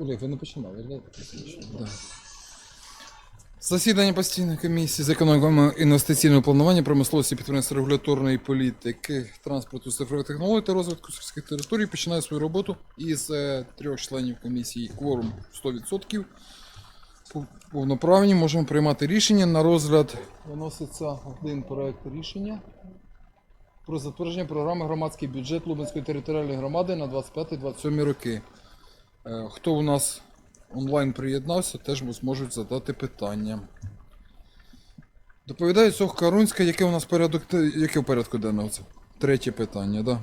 Олег, ви не починали, да? Да. Засідання постійної комісії з економіки інвестиційного планування, промисловості, підприємства регуляторної політики, транспорту, цифрових технологій та розвитку сільських територій починає свою роботу із е, трьох членів комісії кворум 100%. Пов- Повноправні можемо приймати рішення. На розгляд виноситься один проект рішення про затвердження програми громадський бюджет Лубенської територіальної громади на 25-27 роки. Е, Хто у нас онлайн приєднався, теж зможуть задати питання. Доповідає Сох Карунська, яке у нас порядок, яке в порядку денного? Третє питання, да?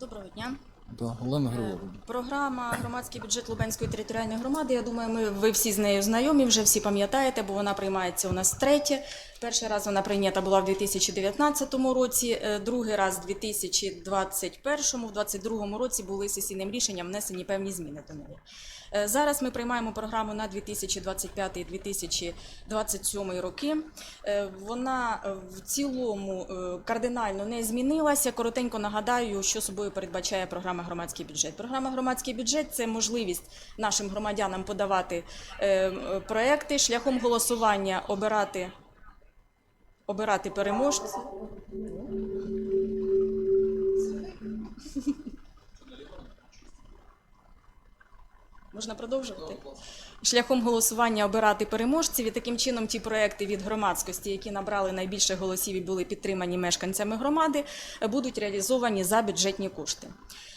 Доброго дня. Да, Олена Григорівна. Програма громадський бюджет Лубенської територіальної громади. Я думаю, ми ви всі з нею знайомі, вже всі пам'ятаєте, бо вона приймається у нас третє. Перший раз вона прийнята була в 2019 році, е, другий раз в 2021, в 2022 році були сесійним рішенням внесені певні зміни до неї. Е, Зараз ми приймаємо програму на 2025-2027 роки. Е, Вона е, в цілому кардинально не змінилася. Коротенько нагадаю, що собою передбачає програма громадський бюджет. Програма громадський бюджет це можливість нашим громадянам подавати проекти шляхом голосування обирати. Обирати переможців. Можна продовжувати? Шляхом голосування обирати переможців і таким чином ті проекти від громадськості, які набрали найбільше голосів і були підтримані мешканцями громади, будуть реалізовані за бюджетні кошти.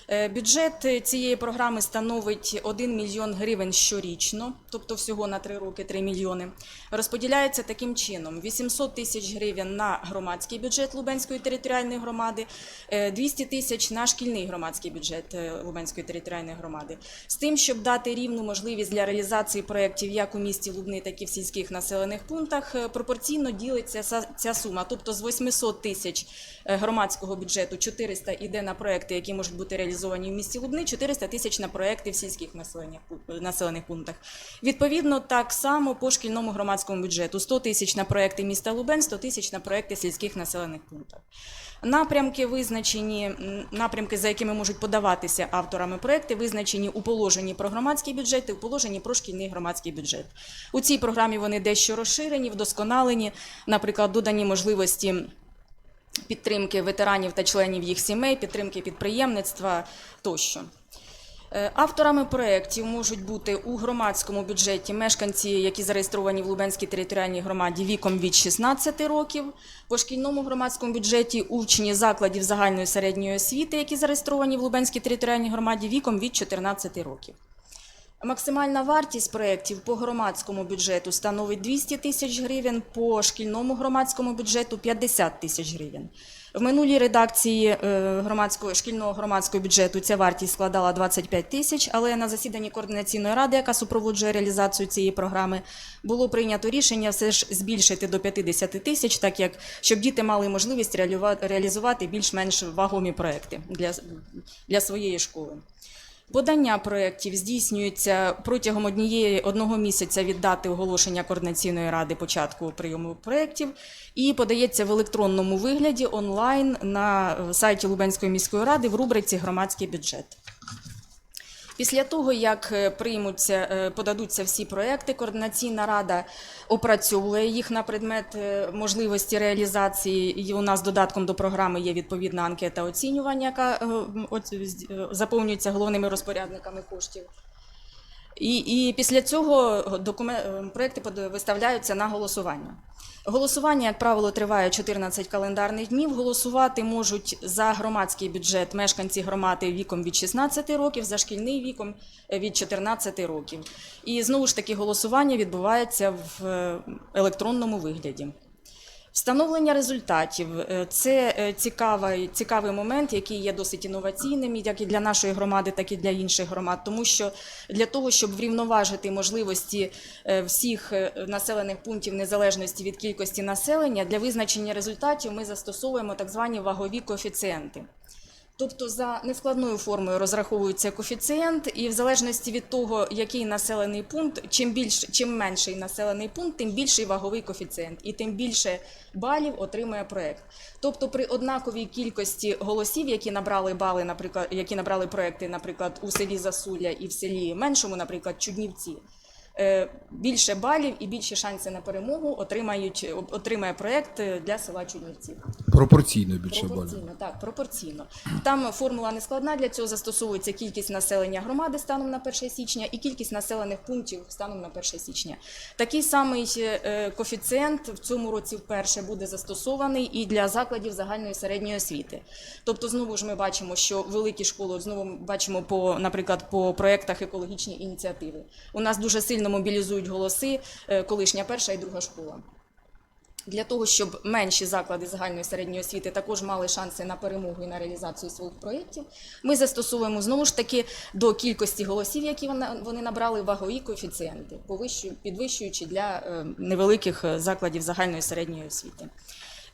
Е, Бюджет цієї програми становить 1 мільйон гривень щорічно, тобто всього на 3 роки 3 мільйони. Розподіляється таким чином: 800 тисяч гривень на громадський бюджет Лубенської територіальної громади, е, 200 тисяч на шкільний громадський бюджет е, Лубенської територіальної громади. З тим, щоб дати рівну можливість для реалізації проєктів як у місті Лубни, так і в сільських населених пунктах, е, пропорційно ділиться ця сума. Тобто з 800 тисяч е, громадського бюджету 400 йде на проекти, які можуть бути реалізовані в місті Лубни, 400 тисяч на проекти в сільських населених пунктах. Відповідно, так само по шкільному громадському бюджету 100 тисяч на проекти міста Лубен, 100 тисяч на проекти сільських населених пунктах. Напрямки визначені, напрямки, за якими можуть подаватися авторами проекти, визначені у положенні про громадський бюджет і у положенні про шкільний громадський бюджет. У цій програмі вони дещо розширені, вдосконалені, наприклад, додані можливості підтримки ветеранів та членів їх сімей, підтримки підприємництва тощо. Е, Авторами проєктів можуть бути у громадському бюджеті мешканці, які зареєстровані в Лубенській територіальній громаді віком від 16 років, по шкільному громадському бюджеті учні закладів загальної середньої освіти, які зареєстровані в Лубенській територіальній громаді віком від 14 років. Максимальна вартість проєктів по громадському бюджету становить 200 тисяч гривень, по шкільному громадському бюджету 50 тисяч гривень. В минулій редакції е, громадського шкільного громадського бюджету ця вартість складала 25 тисяч, але на засіданні координаційної ради, яка супроводжує реалізацію цієї програми, було прийнято рішення все ж збільшити до 50 тисяч, так як щоб діти мали можливість реалізувати більш-менш вагомі проекти для, для своєї школи. Подання проєктів здійснюється протягом однієї одного місяця від дати оголошення координаційної ради початку прийому проєктів і подається в електронному вигляді онлайн на е, сайті Лубенської міської ради в рубриці Громадський бюджет. Після того, як е, приймуться, е, подадуться всі проекти, координаційна рада опрацьовує їх на предмет е, можливості реалізації. І у нас додатком до програми є відповідна анкета оцінювання, яка заповнюється головними розпорядниками коштів. І, і після цього докумен... проекти под- виставляються на голосування. Голосування, як правило, триває 14 календарних днів. Голосувати можуть за громадський бюджет мешканці громади віком від 16 років, за шкільний віком е, від 14 років. І знову ж таки голосування відбувається в е, електронному вигляді. Встановлення результатів е, це е, цікавий, цікавий момент, який є досить інноваційним, як і для нашої громади, так і для інших громад, тому що для того, щоб врівноважити можливості е, всіх населених пунктів незалежності від кількості населення, для визначення результатів ми застосовуємо так звані вагові коефіцієнти. Тобто за нескладною формою розраховується коефіцієнт, і в залежності від того, який населений пункт, чим більш чим менший населений пункт, тим більший ваговий коефіцієнт, і тим більше балів отримує проект. Тобто, при однаковій кількості голосів, які набрали бали, наприклад, які набрали проекти, наприклад, у селі Засулля і в селі меншому, наприклад, Чуднівці. Е, Більше балів і більші шанси на перемогу отримають отримає проект е, для села Чуднівці. Пропорційно більше балів. Так, пропорційно. Там формула не складна, для цього застосовується кількість населення громади станом на 1 січня і кількість населених пунктів станом на 1 січня. Такий самий е, коефіцієнт в цьому році вперше буде застосований і для закладів загальної середньої освіти. Тобто, знову ж ми бачимо, що великі школи, знову бачимо по, наприклад, по проєктах екологічні ініціативи. У нас дуже сильно мобілізують голоси е, колишня перша і друга школа. Для того, щоб менші заклади загальної середньої освіти також мали шанси на перемогу і на реалізацію своїх проєктів, ми застосовуємо знову ж таки до кількості голосів, які вони набрали вагові коефіцієнти, підвищуючи для е, невеликих е, закладів загальної середньої освіти.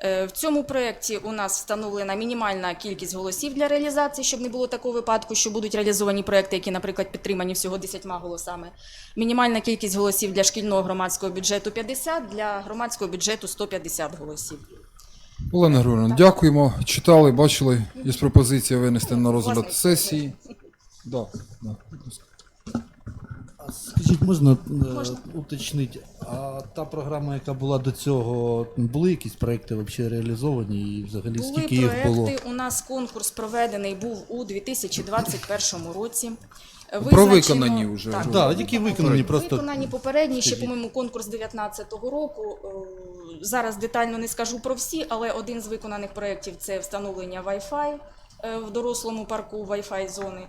Е, В цьому проєкті у нас встановлена мінімальна кількість голосів для реалізації, щоб не було такого випадку, що будуть реалізовані проекти, які, наприклад, підтримані всього 10 голосами. Мінімальна кількість голосів для шкільного громадського бюджету 50, для громадського бюджету 150 голосів. Олена Григорівна, дякуємо. Читали, бачили. Є пропозиція винести на розгляд сесії. Да, да, Скажіть, можна, е, Можна. уточнити, а та програма, яка була до цього, були якісь проекти взагалі реалізовані і взагалі Були скільки їх було? проекти. У нас конкурс проведений був у 2021 році. Про виконані вже. Так, Так, які виконані просто. Виконані попередні, ще, по-моєму, конкурс 19-го року. Е, Зараз детально не скажу про всі, але один з виконаних проєктів це встановлення Wi-Fi е, в дорослому парку Wi-Fi зони.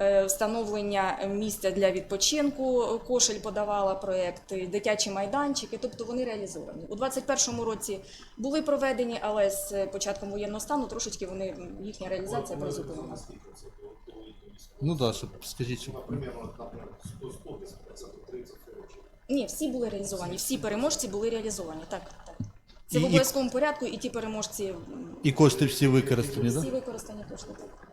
Е, Встановлення місця для відпочинку кошель подавала проєкти, дитячі майданчики, тобто вони реалізовані. У 2021 році були проведені, але з початком воєнного стану трошечки вони їхня реалізація призупинена. Ну так, да, щоб скажіть, щоб... Ні, всі були реалізовані, всі переможці були реалізовані. Так, так. Це І- в обов'язковому порядку, і ті переможці і кошти всі використані, так? всі використані кошти. Так.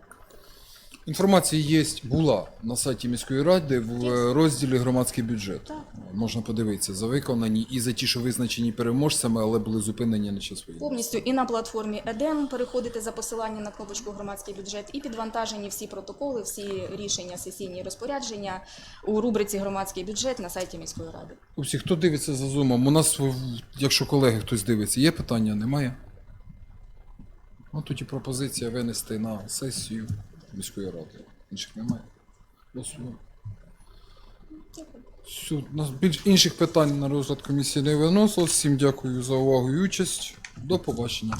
Інформація є, була на сайті міської ради в е, розділі громадський бюджет. Можна подивитися за виконані і за ті, що визначені переможцями, але були зупинені на час війни. Повністю і на платформі ЕДЕМ переходите за посиланням на кнопочку громадський бюджет, і підвантажені всі протоколи, всі рішення, сесійні розпорядження у рубриці громадський бюджет на сайті міської ради. Хлопці, хто дивиться за зумом? У нас, якщо колеги хтось дивиться, є питання? Немає? Ну, тоді пропозиція винести на сесію міської ради. Інших немає. Голосуємо. Все, у нас більш інших питань на розгляд комісії не виносилось. Всім дякую за увагу і участь. До побачення.